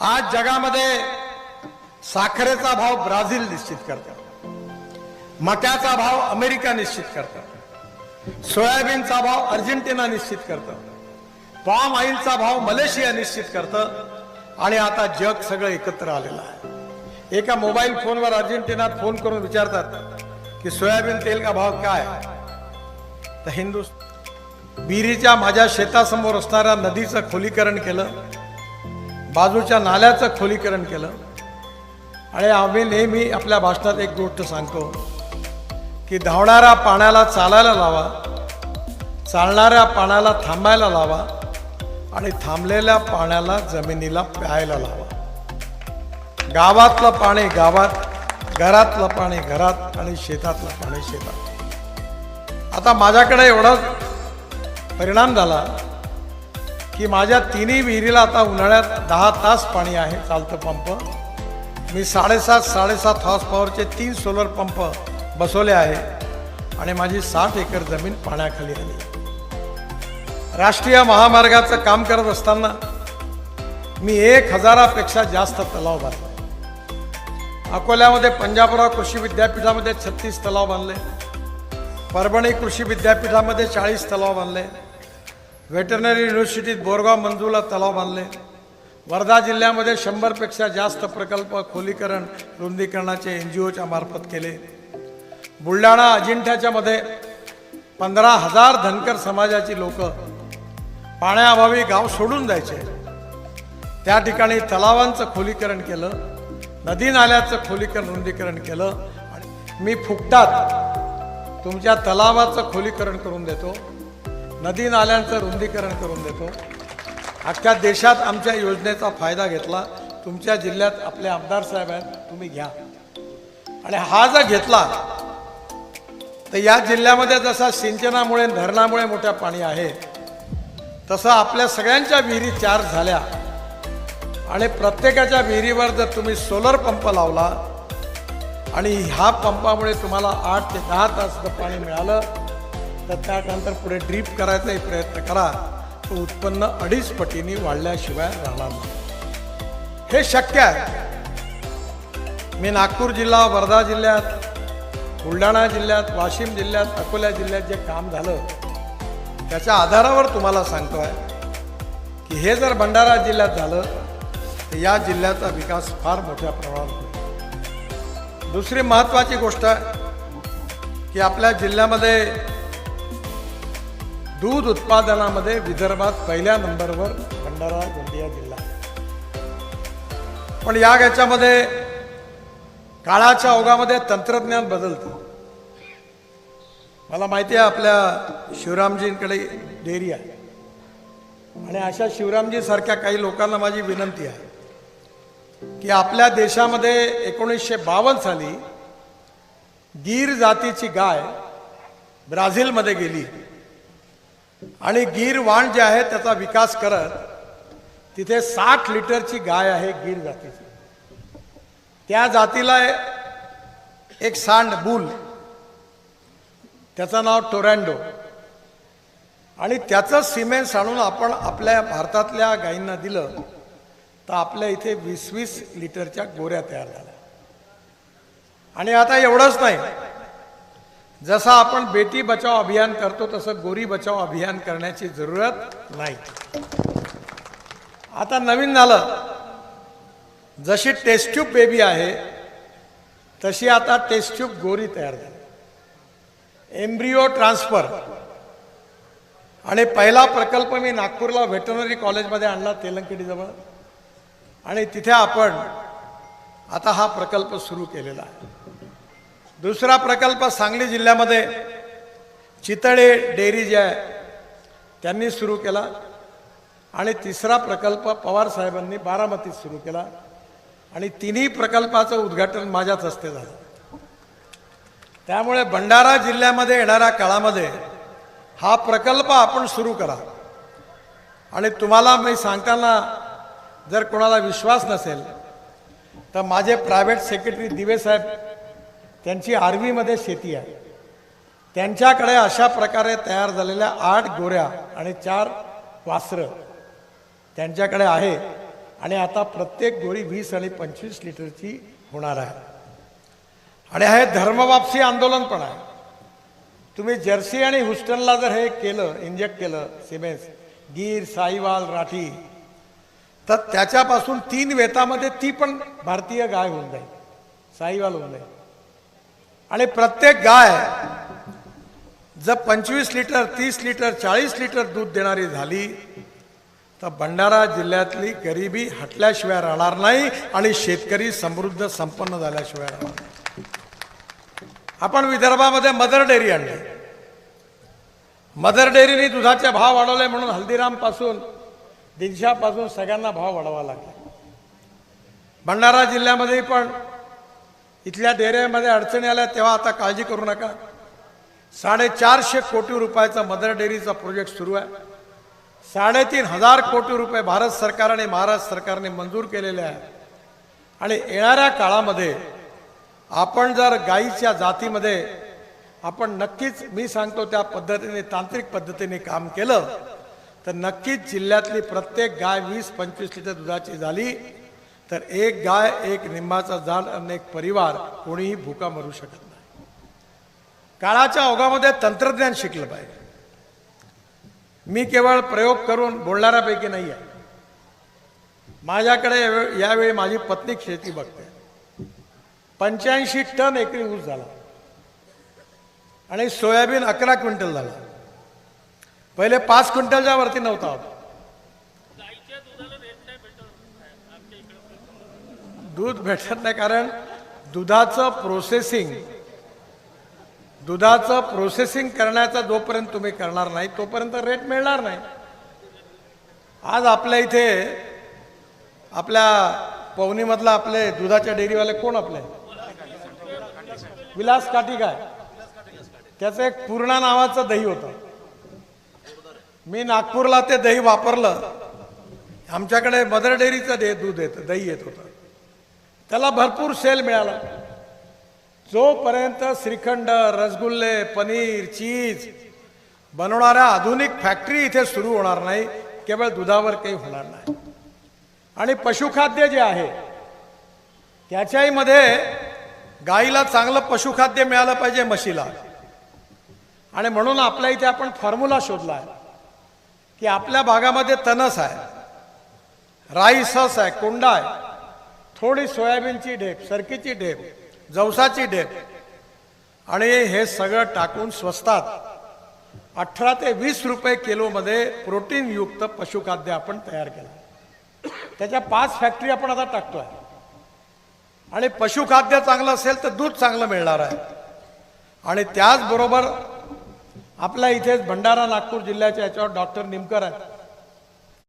आज जगामध्ये साखरेचा भाव ब्राझील निश्चित करतात. मक्याचा भाव अमेरिका निश्चित करतात. सोयाबीनचा भाव अर्जेंटिना निश्चित करतं पॉम ऑइलचा भाव मलेशिया निश्चित करतं आणि आता जग सगळं एकत्र आलेलं आहे. एका मोबाईल फोनवर अर्जेंटिनात फोन करून विचारतात की सोयाबीन तेल का भाव काय तर हिंदुस्तान बिरीच्या माझ्या शेतासमोर असणाऱ्या नदीचं खोलीकरण केलं. बाजूच्या नाल्याचं खोलीकरण केलं. आणि आम्ही नेहमी आपल्या भाषणात एक गोष्ट सांगतो की धावणाऱ्या पाण्याला चालायला लावा चालणाऱ्या पाण्याला थांबायला लावा आणि थांबलेल्या पाण्याला जमिनीला प्यायला लावा. गावातलं पाणी गावात घरातलं पाणी घरात आणि शेतातलं पाणी शेतात. आता माझ्याकडे एवढा परिणाम झाला की माझ्या तिन्ही विहिरीला आता उन्हाळ्यात दहा तास पाणी आहे चालतं पंप. मी साडेसात साडेसात हॉर्स पॉवरचे तीन सोलर पंप बसवले आहे आणि माझी साठ एकर जमीन पाण्याखाली आली. राष्ट्रीय महामार्गाचं काम करत असताना मी एक हजारापेक्षा जास्त तलाव बांधले. अकोल्यामध्ये पंजाबराव कृषी विद्यापीठामध्ये छत्तीस तलाव बांधले. परभणी कृषी विद्यापीठामध्ये चाळीस तलाव बांधले. व्हेटरनरी युनिव्हर्सिटीत बोरगाव मंजूला तलाव बांधले. वर्धा जिल्ह्यामध्ये शंभरपेक्षा जास्त प्रकल्प खोलीकरण रुंदीकरणाचे एन जी ओच्या मार्फत केले. बुलढाणा अजिंठ्याच्या मध्ये पंधरा हजार धनकर समाजाची लोक पाण्याअभावी गाव सोडून जायचे. त्या ठिकाणी तलावांचं खोलीकरण केलं नदी नाल्याचं खोलीकरण रुंदीकरण केलं. आणि मी फुकटात तुमच्या तलावाचं खोलीकरण करून देतो. नदी नाल्यांचं रुंदीकरण करून देतो. अख्ख्या देशात आमच्या योजनेचा फायदा घेतला. तुमच्या जिल्ह्यात आपले आमदार साहेब आहेत तुम्ही घ्या. आणि हा जर घेतला तर या जिल्ह्यामध्ये जसा सिंचनामुळे धरणामुळे मोठ्या पाणी आहे तसं आपल्या सगळ्यांच्या विहिरी चार झाल्या. आणि प्रत्येकाच्या विहिरीवर जर तुम्ही सोलर पंप लावला आणि ह्या पंपामुळे तुम्हाला आठ ते दहा तासचं पाणी मिळालं तर त्यानंतर पुढे ड्रीप करायचाही प्रयत्न करा. तो उत्पन्न अडीच पटीने वाढल्याशिवाय राहणार नाही. हे शक्य आहे. मी नागपूर जिल्हा वर्धा जिल्ह्यात बुलढाणा जिल्ह्यात वाशिम जिल्ह्यात अकोला जिल्ह्यात जे काम झालं त्याच्या आधारावर तुम्हाला सांगतो आहे की हे जर भंडारा जिल्ह्यात झालं तर या जिल्ह्याचा विकास फार मोठ्या प्रमाणात होईल. दुसरी महत्त्वाची गोष्ट आहे की आपल्या जिल्ह्यामध्ये दूध उत्पादनामध्ये विदर्भात पहिल्या नंबरवर भंडारा गोंदिया जिल्हा. पण या याच्यामध्ये काळाच्या ओघामध्ये तंत्रज्ञान बदलतं. मला माहिती आहे आपल्या शिवरामजींकडे डेअरी आहे. आणि अशा शिवरामजीसारख्या काही लोकांना माझी विनंती आहे की आपल्या देशामध्ये एकोणीसशे बावन्न साली गीर जातीची गाय ब्राझीलमध्ये गेली. आणि गीर वाण जे आहे त्याचा विकास करत तिथे साठ लिटरची गाय आहे गीर जातीची. त्या जातीला एक सांड बुल. त्याचं नाव टोरॅन्डो आणि त्याचं सिमेंट आणून आपण आपल्या भारतातल्या गायींना दिलं तर आपल्या इथे वीस वीस लिटरच्या गोऱ्या तयार झाल्या. आणि आता एवढंच नाही जसं आपण बेटी बचाव अभियान करतो तसं गोरी बचाव अभियान करण्याची जरूरत नाही. आता नवीन झालं. जशी टेस्ट्यूब बेबी आहे तशी आता टेस्ट्यूब गोरी तयार झाली. एम्ब्रिओ ट्रान्सफर आणि पहिला प्रकल्प मी नागपूरला व्हेटरनरी कॉलेजमध्ये आणला तेलंकेडीजवळ आणि तिथे आपण आता हा प्रकल्प सुरू केलेला आहे. दुसरा प्रकल्प सांगली जिल्ह्यामध्ये चितळे डेअरी जे आहे त्यांनी सुरू केला. आणि तिसरा प्रकल्प पवार साहेबांनी बारामतीत सुरू केला. आणि तिन्ही प्रकल्पाचं उद्घाटन माझ्याच हस्ते झालं. त्यामुळे भंडारा जिल्ह्यामध्ये येणाऱ्या काळामध्ये हा प्रकल्प आपण सुरू करा. आणि तुम्हाला मी सांगताना जर कोणाला विश्वास नसेल तर माझे प्रायव्हेट सेक्रेटरी दिवेसाहेब त्यांची आर्वीमध्ये शेती आहे. त्यांच्याकडे अशा प्रकारे तयार झालेल्या आठ गोऱ्या आणि चार वासरं त्यांच्याकडे आहे. आणि आता प्रत्येक गोळी वीस आणि पंचवीस लिटरची होणार आहे. आणि हे धर्मवापसी आंदोलन पण आहे. तुम्ही जर्सी आणि हुस्टनला जर हे केलं इंजेक्ट केलं सिमेन्स गीर साईवाल राठी तर त्याच्यापासून तीन वेतामध्ये ती पण भारतीय गाय होऊन जाईल. साईवाल होऊन जाईल. आणि प्रत्येक गाय जर पंचवीस लिटर तीस लिटर चाळीस लिटर दूध देणारी झाली तर भंडारा जिल्ह्यातली गरिबी हटल्याशिवाय राहणार नाही आणि शेतकरी समृद्ध संपन्न झाल्याशिवाय राहणार आपण विदर्भामध्ये मदर डेअरी आणली. मदर डेअरीने दुधाचे भाव वाढवले म्हणून हल्दीरामपासून दिनशापासून सगळ्यांना भाव वाढवा लागला. भंडारा जिल्ह्यामध्ये पण इथल्या डेऱ्यामध्ये अडचणी आल्या तेव्हा आता काळजी करू नका. साडेचारशे कोटी रुपयाचा मदर डेअरीचा प्रोजेक्ट सुरू आहे. साडेतीन हजार कोटी रुपये भारत सरकार आणि महाराष्ट्र सरकारने मंजूर केलेले आहे. आणि येणाऱ्या काळामध्ये आपण जर गाईच्या जातीमध्ये आपण नक्कीच मी सांगतो त्या पद्धतीने तांत्रिक पद्धतीने काम केलं तर नक्कीच जिल्ह्यातली प्रत्येक गाय वीस पंचवीस लिटर दुधाची झाली. तर एक गाय एक निंबाचा झाड आणि एक परिवार कोणीही भूका मरू शकत नाही. काळाच्या ओघामध्ये तंत्रज्ञान शिकलं पाहिजे. मी केवळ प्रयोग करून बोलणाऱ्यापैकी नाही आहे माझ्याकडे यावेळी माझी पत्नी शेती बघते. पंच्याऐंशी टन एकरी ऊस झाला. आणि सोयाबीन अकरा क्विंटल झाला. पहिले पाच क्विंटलच्या वरती नव्हता. होता दूध भेटत नाही कारण दुधाचं प्रोसेसिंग दुधाचं प्रोसेसिंग करण्याचा जोपर्यंत तुम्ही करणार नाही तोपर्यंत रेट मिळणार नाही. आज आपल्या इथे आपल्या पवनीमधला आपले दुधाच्या डेअरीवाले कोण आपले? विलास काठी काय त्याचं एक पूर्णा नावाचं दही होतं. मी नागपूरला ते दही वापरलं. आमच्याकडे मदर डेअरीचं दे दूध येतं दही येत होतं. त्याला भरपूर सेल मिळाला. जोपर्यंत श्रीखंड रसगुल्ले पनीर चीज बनवणाऱ्या आधुनिक फॅक्टरी इथे सुरू होणार नाही केवळ दुधावर काही होणार नाही. आणि पशुखाद्य जे आहे त्याच्याही मध्ये गाईला चांगलं पशुखाद्य मिळालं पाहिजे म्हशीला. आणि म्हणून आपल्या इथे आपण फॉर्म्युला शोधला आहे की आपल्या भागामध्ये तनस आहे राईस हस आहे कोंडा आहे. थोडी सोयाबीनची ढेप सरकीची ढेप जवसाची ढेप. आणि हे सगळं टाकून स्वस्तात अठरा ते वीस रुपये किलोमध्ये प्रोटीनयुक्त पशुखाद्य आपण तयार केलं. त्याच्या पाच फॅक्टरी आपण आता टाकतोय. आणि पशुखाद्य चांगलं असेल तर दूध चांगलं मिळणार आहे. आणि त्याचबरोबर आपल्या इथेच भंडारा नागपूर जिल्ह्याच्या याच्यावर डॉक्टर निमकर आहेत.